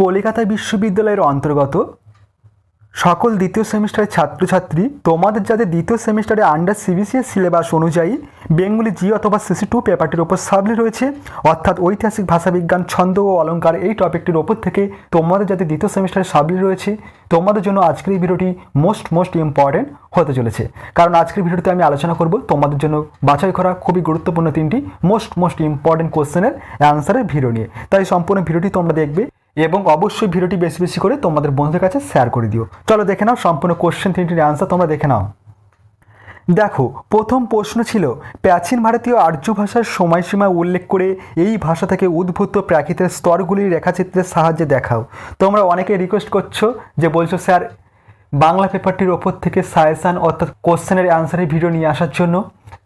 কলিকাতা বিশ্ববিদ্যালয়ের অন্তর্গত সকল দ্বিতীয় সেমিস্টারের ছাত্রছাত্রী, তোমাদের যাদের দ্বিতীয় সেমিস্টারে আন্ডার সিবিসিএস সিলেবাস অনুযায়ী বেঙ্গলি জি অথবা সিসি টু পেপারটির ওপর সাবলি রয়েছে, অর্থাৎ ঐতিহাসিক ভাষাবিজ্ঞান, ছন্দ ও অলঙ্কার এই টপিকটির ওপর থেকে তোমাদের যাদের দ্বিতীয় সেমিস্টারে সাবলি রয়েছে, তোমাদের জন্য আজকের এই ভিডিওটি মোস্ট মোস্ট ইম্পর্টেন্ট হতে চলেছে। কারণ আজকের ভিডিওতে আমি আলোচনা করব তোমাদের জন্য বাছাই করা খুবই গুরুত্বপূর্ণ তিনটি মোস্ট মোস্ট ইম্পর্টেন্ট কোশ্চেনের অ্যান্সারের ভিডিও নিয়ে। তাই সম্পূর্ণ ভিডিওটি তোমরা দেখবে এবং অবশ্যই ভিডিওটি বেশি বেশি করে তোমাদের বন্ধুদের কাছে শেয়ার করে দিও। চলো দেখে নাও সম্পূর্ণ কোশ্চেন তিনটির অ্যান্সার তোমরা দেখে নাও। দেখো, প্রথম প্রশ্ন ছিল, প্রাচীন ভারতীয় আর্য ভাষার সময়সীমা উল্লেখ করে এই ভাষা থেকে উদ্ভূত প্রাকৃতের স্তরগুলি রেখাচিত্রের সাহায্যে দেখাও। তোমরা অনেকে রিকোয়েস্ট করছ যে বলছো, স্যার, বাংলা পেপারটির ওপর থেকে সাজেশান অর্থাৎ কোশ্চেনের অ্যান্সারের ভিডিও নিয়ে আসার জন্য।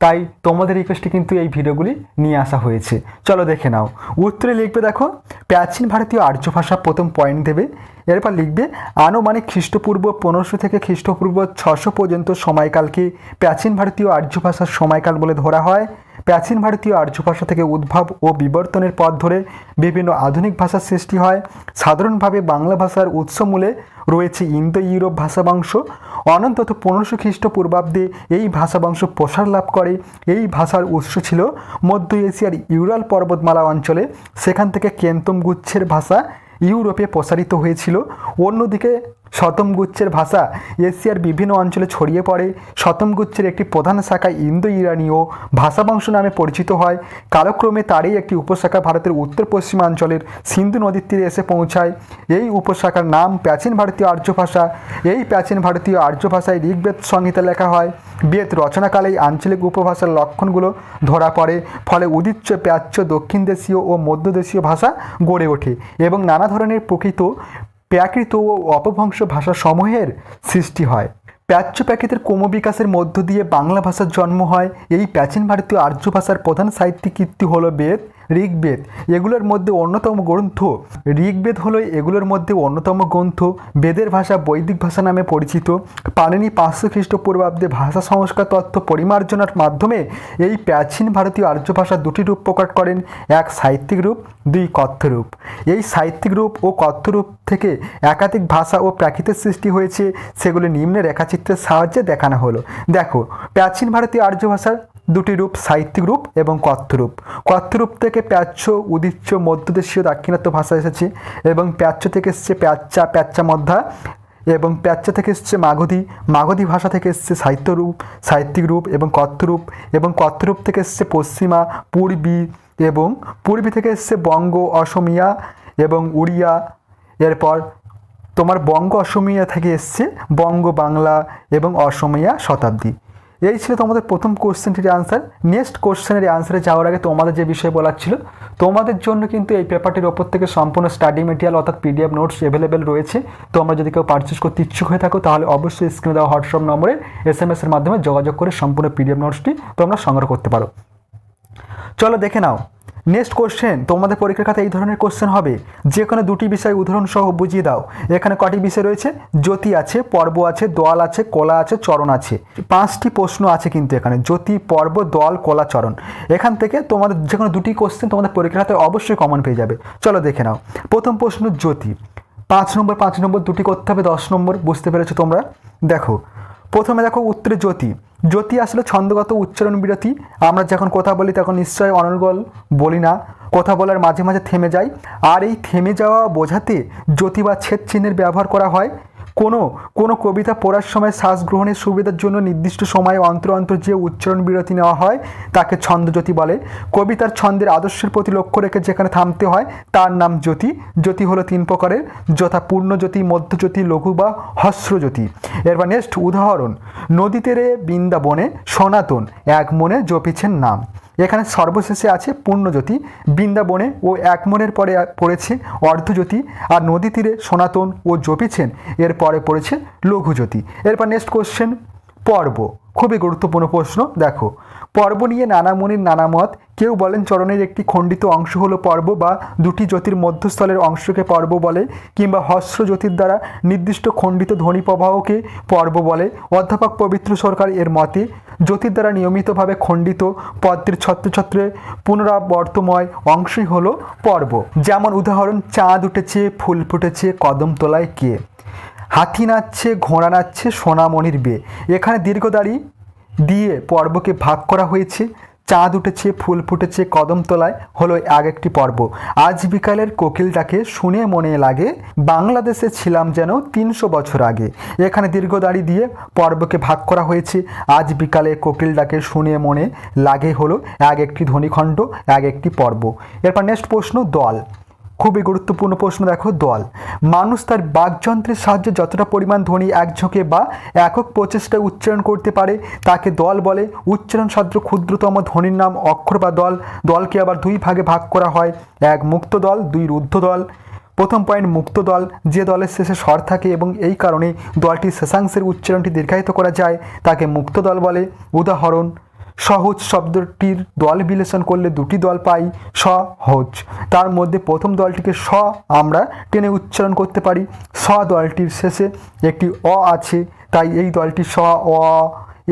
তাই তোমাদের রিকোয়েস্টে কিন্তু এই ভিডিওগুলি নিয়ে আসা হয়েছে। চলো দেখে নাও। উত্তরে লিখবে দেখো, প্রাচীন ভারতীয় আর্য ভাষা প্রথম পয়েন্ট দেবে। এরপর লিখবে, আনুমানিক খ্রিস্টপূর্ব পনেরোশো থেকে খ্রিস্টপূর্ব ছশো পর্যন্ত সময়কালকে প্রাচীন ভারতীয় আর্য ভাষার সময়কাল বলে ধরা হয়। প্রাচীন ভারতীয় আর্য ভাষা থেকে উদ্ভব ও বিবর্তনের পথ ধরে বিভিন্ন আধুনিক ভাষার সৃষ্টি হয়। সাধারণভাবে বাংলা ভাষার উৎসমূলে রয়েছে ইন্দো ইউরোপ ভাষাবংশ। অনন্তত পনেরোশো খ্রিস্টপূর্বাব্দে এই ভাষাবংশ প্রসার লাভ করে এই ভাষার উৎস ছিল মধ্য এশিয়ার ইউরাল পর্বতমালা অঞ্চলে। সেখান থেকে কেন্তম গুচ্ছের ভাষা ইউরোপে প্রসারিত হয়েছিল। অন্যদিকে শতমগুচ্ছের ভাষা এশিয়ার বিভিন্ন অঞ্চলে ছড়িয়ে পড়ে। শতমগুচ্ছের একটি প্রধান শাখা ইন্দো ইরানীয় ভাষাবংশ নামে পরিচিত হয়। কালক্রমে তারই একটি উপশাখা ভারতের উত্তর পশ্চিমাঞ্চলের সিন্ধু নদীর তীরে এসে পৌঁছায়। এই উপশাখার নাম প্রাচীন ভারতীয় আর্য ভাষা। এই প্রাচীন ভারতীয় আর্য ভাষায় ঋগ্বেদ সংহিতা লেখা হয়। বেদ রচনাকালেই আঞ্চলিক উপভাষার লক্ষণগুলো ধরা পড়ে। ফলে উদিচ্য প্রাচ্য দক্ষিণ দেশীয় ও মধ্যদেশীয় ভাষা গড়ে ওঠে এবং নানা ধরনের প্রকৃত প্রাকৃত ও অপভ্রংশ ভাষা সমূহের সৃষ্টি হয়। প্রাচ্য প্রাকৃতের ক্রমবিকাশের মধ্য দিয়ে বাংলা ভাষার জন্ম হয়। এই প্রাচীন ভারতীয় আর্য ভাষার প্রধান সাহিত্যিক কীর্তি হলো বেদ। ঋগ্বেদ। এগুলোর মধ্যে অন্যতম গ্রন্থ ঋগ্বেদ হলো এগুলোর মধ্যে অন্যতম গ্রন্থ। বেদের ভাষা বৈদিক ভাষা নামে পরিচিত। পাণিনি পাঁচশো খ্রিস্টপূর্বাব্দে ভাষা সংস্কার তত্ত্ব পরিমার্জনার মাধ্যমে এই প্রাচীন ভারতীয় আর্য ভাষা দুটি রূপ প্রকট করেন। এক সাহিত্যিক রূপ, দুই কথ্যরূপ এই সাহিত্যিক রূপ ও কথ্যরূপ থেকে একাধিক ভাষা ও প্রাকৃতের সৃষ্টি হয়েছে। সেগুলি নিম্নে রেখাচিত্রের সাহায্যে দেখানো হলো। দেখো, প্রাচীন ভারতীয় আর্য ভাষার দুটি রূপ, সাহিত্যিক রূপ এবং কথ্যরূপ কথ্যরূপ থেকে প্রাচ্য উদিচ্য, মধ্যদেশীয়, দাক্ষিণাত্য ভাষা এসেছে এবং প্রাচ্য থেকে এসছে প্যাচ্চা প্যাচ্চা মধ্যা এবং প্যাচ্চা থেকে এসছে মাগধী মাগধী ভাষা থেকে এসছে সাহিত্যরূপ সাহিত্যিক রূপ এবং কথ্যরূপ এবং কথ্যরূপ থেকে এসছে পশ্চিমা, পূর্বী এবং পূর্বী থেকে এসছে বঙ্গ, অসমিয়া এবং উড়িয়া। এরপর তোমার বঙ্গ, অসমিয়া থেকে এসছে বঙ্গ, বাংলা এবং অসমিয়া শতাব্দী। এই ছিল তোমাদের প্রথম কোশ্চেনটির আনসার নেক্সট কোশ্চেনের আনসারে যাওয়ার আগে তোমাদের যে বিষয় বলার ছিল, তোমাদের জন্য কিন্তু এই পেপারটির ওপর থেকে সম্পূর্ণ স্টাডি মেটেরিয়াল অর্থাৎ পিডিএফ নোটস অ্যাভেলেবেল রয়েছে। তোমরা যদি কেউ পারচেস করতে ইচ্ছুক হয়ে থাকো, তাহলে অবশ্যই স্ক্রিনে দেওয়া হোয়াটসঅ্যাপ নম্বরে এস এম এসের মাধ্যমে যোগাযোগ করে সম্পূর্ণ পিডিএফ নোটসটি তোমরা সংগ্রহ করতে পারো। চলো দেখে নাও। নেক্সট কোশ্চেন তোমাদের পরীক্ষার খাতে এই ধরনের কোশ্চেন হবে। যে কোনো দুটি বিষয় উদাহরণ সহ বুঝিয়ে দাও। এখানে কটি বিষয় রয়েছে? জ্যোতি আছে, পর্ব আছে, দোয়াল আছে, কলা আছে, চরণ আছে। পাঁচটি প্রশ্ন আছে কিন্তু এখানে। জ্যোতি, পর্ব দল কলা, চরণ। এখান থেকে তোমাদের যে কোনো দুটি কোশ্চেন তোমাদের পরীক্ষার খাতে অবশ্যই কমন পেয়ে যাবে। চলো দেখে নাও। প্রথম প্রশ্ন, জ্যোতি। পাঁচ নম্বর পাঁচ নম্বর দুটি করতে হবে, দশ নম্বর, বুঝতে পেরেছ তোমরা? দেখো, প্রথমে দেখো উত্তরে জ্যোতি। জ্যোতি আসলে ছন্দগত উচ্চারণ বিরতি। আমরা যখন কথা বলি তখন নিশ্চয় অনর্গল বলি না। কথা বলার মাঝে মাঝে থেমে যায় আর এই থেমে যাওয়া বোঝাতে জ্যোতি বা ছেদ চিহ্নের ব্যবহার করা হয়। কোনো কোনো কবিতা পড়ার সময় শ্বাস গ্রহণের সুবিধার জন্য নির্দিষ্ট সময়ে অন্তর অন্তর যে উচ্চারণ বিরতি নেওয়া হয়, তাকে ছন্দজ্যোতি বলে। কবিতার ছন্দের আদর্শের প্রতি লক্ষ্য রেখে যেখানে থামতে হয়, তার নাম জ্যোতি। জ্যোতি হলো তিন প্রকারের। যথা পূর্ণজ্যোতি মধ্যজ্যোতি লঘু বা হস্রজ্যোতি এরপর নেক্সট উদাহরণ। নদীতে তীরে বৃন্দাবনে সনাতন, এক মনে জপিছেন নাম। এখানে সর্বশেষে আছে পূর্ণজ্যোতি। বৃন্দাবনে ও একমনের পরে পড়েছে অর্ধজ্যোতি আর নদী তীরে সনাতন ও জপিছেন এর পরে পড়েছে লঘুজ্যোতি। এরপর নেক্সট কোশ্চেন পর্ব। খুবই গুরুত্বপূর্ণ প্রশ্ন। দেখো, পর্ব নিয়ে নানা মুনির নানা মত কেউ বলেন চরণের একটি খণ্ডিত অংশ হলো পর্ব বা দুটি জ্যোতির মধ্যস্থলের অংশকে পর্ব বলে, কিংবা হস্র জ্যোতির দ্বারা নির্দিষ্ট খণ্ডিত ধ্বনি প্রবাহকে পর্ব বলে। অধ্যাপক পবিত্র সরকার এর মতে, জ্যোতির দ্বারা নিয়মিতভাবে খণ্ডিত পদ্মের ছত্রছত্রে পুনরাবর্তময় অংশই হলো পর্ব। যেমন উদাহরণ, চাঁদ উঠেছে, ফুল ফুটেছে, কদম তোলায় কে? হাতি নাচছে, ঘোড়া নাচছে, সোনামণির বে এখানে দীর্ঘ দীর্ঘদাড়ি দিয়ে পর্বকে ভাগ করা হয়েছে। চাঁদ উঠেছে, ফুল ফুটেছে, কদম তলায় হলো এক একটি পর্ব। আজ বিকালের কোকিলটাকে শুনে মনে লাগে, বাংলাদেশে ছিলাম যেন তিনশো বছর আগে। এখানে দীর্ঘদাড়ি দিয়ে পর্বকে ভাগ করা হয়েছে। আজ বিকালে কোকিলটাকে শুনে মনে লাগে হলো এক একটি ধ্বনিখণ্ড এক একটি পর্ব। এরপর নেক্সট প্রশ্ন, দল। খুবই গুরুত্বপূর্ণ প্রশ্ন, দেখো, দল। মানুষ তার বাকযন্ত্রের সাহায্যে যতটা পরিমাণ ধ্বনি একঝোঁকে বা একক প্রচেষ্টায় উচ্চারণ করতে পারে, তাকে দল বলে উচ্চারণ সাধ্য ক্ষুদ্রতম ধ্বনির নাম অক্ষর বা দল। দলকে আবার দুই ভাগে ভাগ করা হয়, এক মুক্ত দল, দুই রুদ্ধ দল। প্রথম পয়েন্ট, মুক্ত দল। যে দলের শেষে স্বর থাকে এবং এই কারণে দলটির শেষাংশের উচ্চারণটি দীর্ঘায়িত করা যায়, তাকে মুক্ত দল বলে। উদাহরণ সহজ শব্দটির দল বিলেষণ করলে দুটি দল পাই সহজ। তার মধ্যে প্রথম দলটিকে স আমরা টেনে উচ্চারণ করতে পারি। স দলটির শেষে একটি অ আছে, তাই এই দলটি স, অ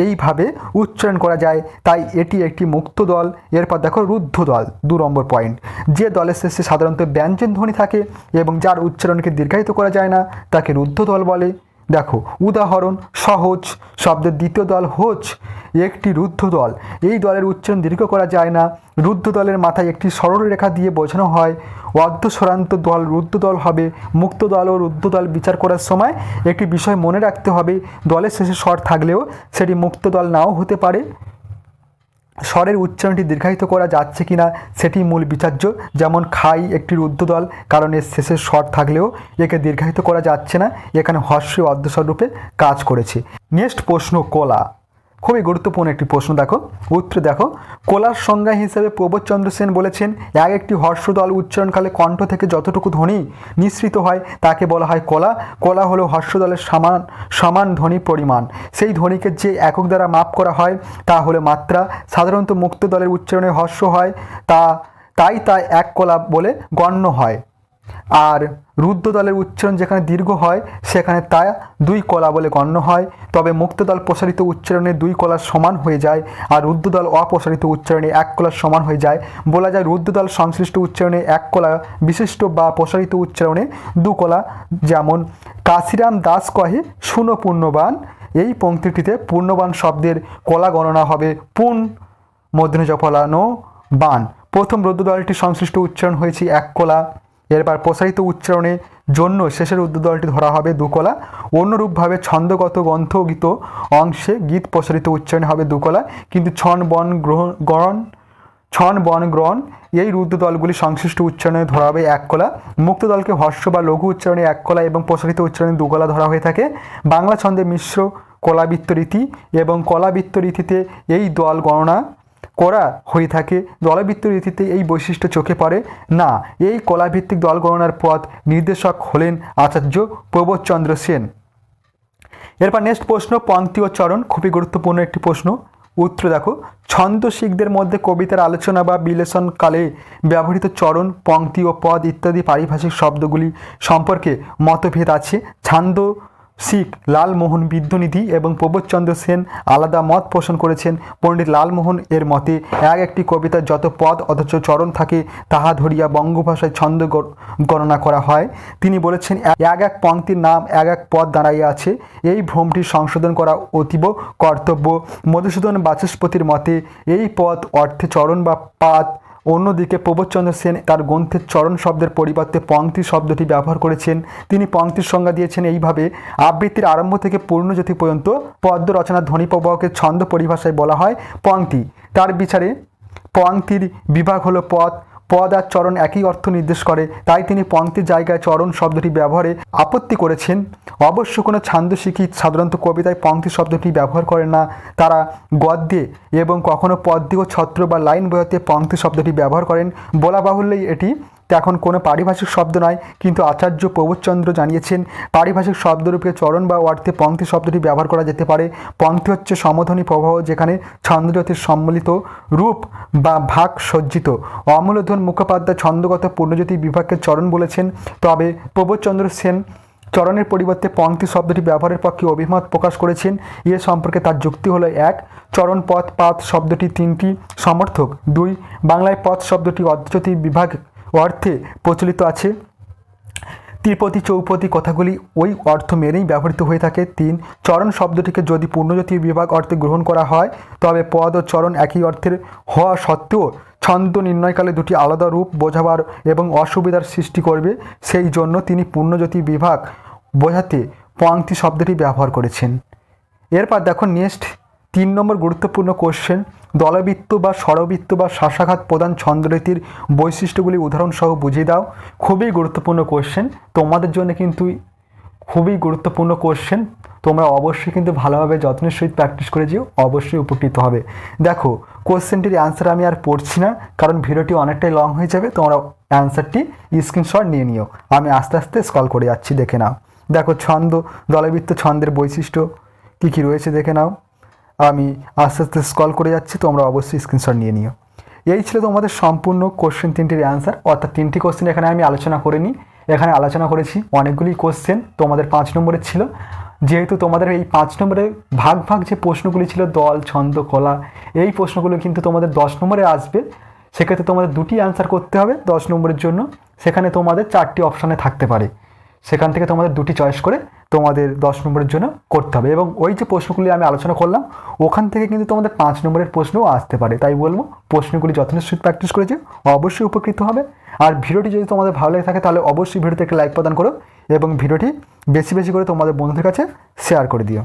এইভাবে উচ্চারণ করা যায়। তাই এটি একটি মুক্ত দল। এরপর দেখো রুদ্ধ দল, দু নম্বর পয়েন্ট যে দলের শেষে সাধারণত ব্যঞ্জন ধ্বনি থাকে এবং যার উচ্চারণকে দীর্ঘায়িত করা যায় না, তাকে রুদ্ধ দল বলে। দেখো, উদাহরণ, সহজ, শব্দের দ্বিতীয় দল হোচ একটি রুদ্ধ দল। এই দলের উচ্চারণ দীর্ঘ করা যায় না। রুদ্ধ দলের মাথায় একটি সরল রেখা দিয়ে বোঝানো হয়। অর্ধস্বরান্ত দল রুদ্ধ দল হবে। মুক্ত দল ও রুদ্ধ দল বিচার করার সময় একটি বিষয় মনে রাখতে হবে। দলের শেষে স্বর থাকলেও সেটি মুক্ত দল নাও হতে পারে। স্বরের উচ্চারণটি দীর্ঘায়িত করা যাচ্ছে কিনা সেটি মূল বিচার্য, যেমন খাই একটি রুদ্ধদল কারণ এর শেষের স্বর থাকলেও একে দীর্ঘায়িত করা যাচ্ছে না, এখানে হর্ষ অর্ধস্বর রূপে কাজ করেছে। নেক্সট প্রশ্ন, কলা। খুবই গুরুত্বপূর্ণ একটি প্রশ্ন দেখো। উত্তর দেখো, কোলার সংজ্ঞা হিসেবে প্রবোধচন্দ্র সেন বলেছেন, এক একটি হর্ষদল উচ্চারণকালে কণ্ঠ থেকে যতটুকু ধ্বনি নিঃসৃত হয়, তাকে বলা হয় কলা। কলা হলো হর্ষদলের সমান সমান ধ্বনি পরিমাণ। সেই ধ্বনিকে যে একক দ্বারা মাপ করা হয়, তা হলো মাত্রা। সাধারণত মুক্ত দলের উচ্চারণে হর্ষ হয়, তা, তাই তা এক কলা বলে গণ্য হয়। আর রুদ্রদলের উচ্চারণ যেখানে দীর্ঘ হয়, সেখানে তা দুই কলা বলে গণ্য হয়। তবে মুক্তদল প্রসারিত উচ্চারণে দুই কলার সমান হয়ে যায় আর রুদ্রদল অপ্রসারিত উচ্চারণে এক কলার সমান হয়ে যায়। বলা যায় রুদ্রদল সংশ্লিষ্ট উচ্চারণে এক কলা বিশিষ্ট বা প্রসারিত উচ্চারণে দু কলা। যেমন, কাশিরাম দাস কহে শুনো পূর্ণবান এই পংক্তিটিতে পূর্ণবান শব্দের কলা গণনা হবে পুন মধ্যে জফলানো বান প্রথম রুদ্রদলটি সংশ্লিষ্ট উচ্চারণ হয়েছে এক কলা। এরপর প্রসারিত উচ্চারণের জন্য শেষের উদ্যোদলটি ধরা হবে দুকলা। অন্যরূপভাবে ছন্দগত গ্রন্থগীত অংশে গীত প্রসারিত উচ্চারণ হবে দুকলা। কিন্তু ছন বন গ্রহণ ছন বন গ্রহণ, এই রুদ্র দলগুলি সংশ্লিষ্ট উচ্চারণে ধরা হবে এক কলা মুক্ত দলকে হর্ষ বা লঘু উচ্চারণে এক কলা এবং প্রসারিত উচ্চারণে দুকলা ধরা হয়ে থাকে। বাংলা ছন্দে মিশ্র কলাবৃত্ত রীতি এবং কলাবৃত্ত রীতিতে এই দল গণনা করা হয়ে থাকে। দলবৃত্ত রীতিতে এই বৈশিষ্ট্য চোখে পড়ে। না, এই কলাভিত্তিক দল গণনার পথ নির্দেশক হলেন আচার্য প্রবোধচন্দ্র সেন। এরপর নেক্সট প্রশ্ন, পঙ্ক্তি ও চরণ। খুবই গুরুত্বপূর্ণ একটি প্রশ্ন। উত্তর দেখো ছন্দ শিখদের মধ্যে কবিতার আলোচনা বা বিশ্লেষণকালে ব্যবহৃত চরণ, পঙ্ক্তি ও পদ ইত্যাদি পারিভাষিক শব্দগুলি সম্পর্কে মতভেদ আছে। ছান্দ শিখ লালমোহন বিদ্যনিধি এবং প্রবোধচন্দ্র সেন আলাদা মত পোষণ করেছেন। পণ্ডিত লালমোহন এর মতে, এক একটি কবিতার যত পদ অথচ চরণ থাকে, তাহা ধরিয়া বঙ্গভাষায় ছন্দ গণনা করা হয়। তিনি বলেছেন, এক এক পংক্তির নাম এক এক পদ দাঁড়াইয়া আছে, এই ভ্রমটি সংশোধন করা অতীব কর্তব্য। মধুসূদন বাচস্পতির মতে, এই পদ অর্থে চরণ বা পাদ অন্যদিকে প্রবোধচন্দ্র সেন তার গ্রন্থের চরণ শব্দের পরিবর্তে পংক্তি শব্দটি ব্যবহার করেছেন। তিনি পংক্তির সংজ্ঞা দিয়েছেন এইভাবে, আবৃত্তির আরম্ভ থেকে পূর্ণজ্যোতি পর্যন্ত পদ্ম রচনার ধ্বনি প্রবাহকে ছন্দ পরিভাষায় বলা হয় পংক্তি। তার বিচারে পংক্তির বিভাগ হলো পদ পদ আর চরণ একই অর্থ নির্দেশ করে। তাই তিনি পঙ্ক্তির জায়গায় চরণ শব্দটি ব্যবহারে আপত্তি করেছেন। অবশ্য কোনো ছান্দশিক্ষী সাধারণত কবিতায় পঙ্ক্তি শব্দটি ব্যবহার করে না। তারা গদ্যে এবং কখনও পদ্যে ও ছত্র বা লাইন বয়াতে পঙ্ক্তি শব্দটি ব্যবহার করেন। বলা বাহুল্যেই এটি এখন কোনো পারিভাষিক শব্দ নয়, কিন্তু আচার্য প্রবোধচন্দ্র জানিয়েছেন, পারিভাষিক শব্দরূপে চরণ বা অর্থে পংক্তি শব্দটি ব্যবহার করা যেতে পারে। পংক্তি হচ্ছে সমধ্বনি প্রবাহ যেখানে ছন্দজাতির সম্মিলিত রূপ বা ভাগ সজ্জিত। অমূল্যধন মুখোপাধ্যায় ছন্দগত পূর্ণজ্যোতি বিভাগকে চরণ বলেছেন, তবে প্রবোধচন্দ্র সেন চরণের পরিবর্তে পংক্তি শব্দটি ব্যবহারের পক্ষে অভিমত প্রকাশ করেছেন। এ সম্পর্কে তার যুক্তি হলো এক, চরণ পথ পাত শব্দটি তিনটি, সমর্থক দুই, বাংলায় পথ শব্দটি অদ্যতি বিভাগ অর্থে প্রচলিত আছে। ত্রিপতি চৌপতি কথাগুলি ওই অর্থ মেনেই ব্যবহৃত হয়ে থাকে। তিন, চরণ শব্দটিকে যদি পূর্ণজ্যোতি বিভাগ অর্থে গ্রহণ করা হয়, তবে পদ ও চরণ একই অর্থের হওয়া সত্ত্বেও ছন্দ নির্ণয়কালে দুটি আলাদা রূপ বোঝাবার এবং অসুবিধার সৃষ্টি করবে। সেই জন্য তিনি পূর্ণজ্যোতি বিভাগ বোঝাতে পংক্তি শব্দটি ব্যবহার করেছেন। এরপর দেখো নেক্সট তিন নম্বর গুরুত্বপূর্ণ কোশ্চেন দলবৃত্ত বা স্বরবৃত্ত বা শ্বাসাঘাত প্রধান ছন্দরীতির বৈশিষ্ট্যগুলি উদাহরণসহ বুঝিয়ে দাও। খুবই গুরুত্বপূর্ণ কোশ্চেন তোমাদের জন্য কিন্তু খুবই গুরুত্বপূর্ণ কোশ্চেন তোমরা অবশ্যই কিন্তু ভালোভাবে যত্নের সহিত প্র্যাকটিস করে যেও, অবশ্যই উপকৃত হবে। দেখো কোশ্চেনটির অ্যান্সার আমি আর পড়ছি না, কারণ ভিডিওটি অনেকটাই লং হয়ে যাবে। তোমরা অ্যান্সারটি স্ক্রিনশট নিয়ে নিও। আমি আস্তে আস্তে স্কল করে যাচ্ছি, দেখে নাও। দেখো, ছন্দ, দলবৃত্ত, ছন্দের বৈশিষ্ট্য কী কী রয়েছে, দেখে নাও। আমি আস্তে আস্তে স্কল করে যাচ্ছি, তোমরা অবশ্যই স্ক্রিনশট নিয়ে নিও। এই ছিল তোমাদের সম্পূর্ণ কোশ্চেন তিনটির অ্যান্সার অর্থাৎ তিনটি কোশ্চেন এখানে আমি আলোচনা করিনি এখানে আলোচনা করেছি অনেকগুলি কোশ্চেন তোমাদের পাঁচ নম্বরের ছিল। যেহেতু তোমাদের এই পাঁচ নম্বরে ভাগ ভাগ যে প্রশ্নগুলি ছিল, দল, ছন্দ, কলা, এই প্রশ্নগুলো কিন্তু তোমাদের দশ নম্বরে আসবে। সেক্ষেত্রে তোমাদের দুটি অ্যান্সার করতে হবে দশ নম্বরের জন্য। সেখানে তোমাদের চারটি অপশানে থাকতে পারে। সেখান থেকে তোমাদের দুটি চয়েস করে তোমাদের দশ নম্বরের জন্য করতে হবে। এবং ওই যে প্রশ্নগুলি আমি আলোচনা করলাম, ওখান থেকে কিন্তু তোমাদের পাঁচ নম্বরের প্রশ্নও আসতে পারে। তাই বলব, প্রশ্নগুলি যথেষ্ট প্র্যাকটিস করেছে, অবশ্যই উপকৃত হবে। আর ভিডিওটি যদি তোমাদের ভালো লেগে থাকে, তাহলে অবশ্যই ভিডিওতে একটা লাইক প্রদান করো এবং ভিডিওটি বেশি বেশি করে তোমাদের বন্ধুদের কাছে শেয়ার করে দিও।